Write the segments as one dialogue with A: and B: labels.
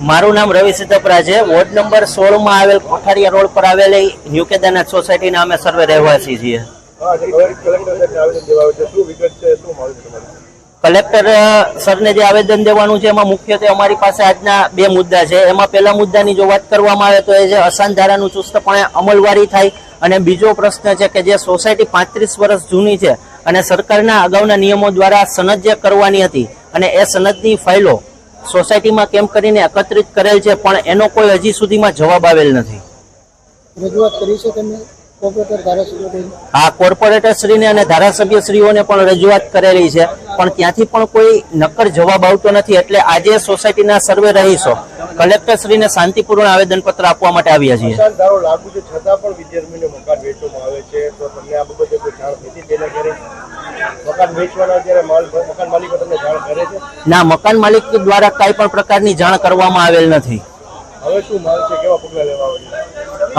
A: મારું નામ રવિ સિદ્ધપરા છે. વોર્ડ નંબર સોળમાં આવેલ કોઠારીયા રોડ પર આવેલી ન્યુ કેદારનાથ સોસાયટીના અમે સર્વે રહેવાસી છીએ.
B: કલેક્ટર
A: સરને જે આવેદન દેવાનું છે એમાં મુખ્યત્વે અમારી પાસે આજના બે મુદ્દા છે. એમાં પહેલા મુદ્દાની જો વાત કરવામાં આવે તો એ છે અસાન ધારાનું ચુસ્તપણે અમલવારી થાય અને બીજો પ્રશ્ન છે કે જે સોસાયટી પાંત્રીસ વર્ષ જૂની છે અને સરકારના અગાઉના નિયમો દ્વારા સનદ જે કરવાની હતી. અને એ સનદની ફાઇલો સોસાયટીમાં કેમ કરીને એકત્રિત કરેલ છે પણ એનો કોઈ હજી સુધીમાં જવાબ આવેલ નથી.
C: રજૂઆત કરી છે તમે
A: આ કોર્પોરેટર શ્રીને અને ધારાસભ્ય શ્રીઓને પણ રજૂઆત કરેલી છે પણ ત્યાંથી પણ કોઈ નક્કર જવાબ આવતો નથી એટલે આજે સોસાયટીના સર્વે રહીશો કલેક્ટર શ્રીને શાંતિપૂર્ણ આવેદનપત્ર આપવા માટે આવ્યા છીએ.
B: લાગુ છે છતાં પણ વિદ્યાર્થીઓને મકાન વેચવામાં આવે છે. તો તમને આ બાબતે કોઈ જાણ થઈ તેના ઘરે? મકાન વેચવાના જ્યારે મકાન માલિકો તમને જાણ કરે છે?
A: ના મકાન માલિક દ્વારા કઈ પણ પ્રકારની જાણ કરવામાં આવેલ નથી.
B: હવે શું માલ છે? કેવા પગલાં લેવા આવે છે?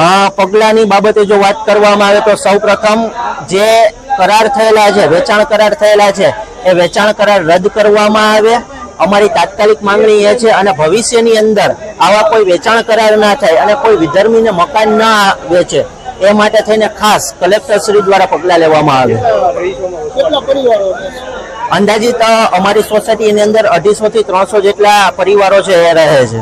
A: આ પગલાની બાબતે જો વાત કરવામાં આવે તો સૌ પ્રથમ જે કરાર થયેલા છે વેચાણ કરાર થયેલા છે એ વેચાણ કરાર રદ કરવામાં આવે. અમારી તાત્કાલિક માંગણી એ છે અને ભવિષ્યની અંદર આવા કોઈ વેચાણ કરાર ના થાય અને કોઈ વિધર્મીને મકાન ના વેચે એ માટે થઈને ખાસ કલેક્ટર શ્રી દ્વારા પગલાં લેવામાં આવે? અંદાજિત અમારી સોસાયટીની અંદર અઢીસો થી ત્રણસો જેટલા પરિવારો છે એ રહે છે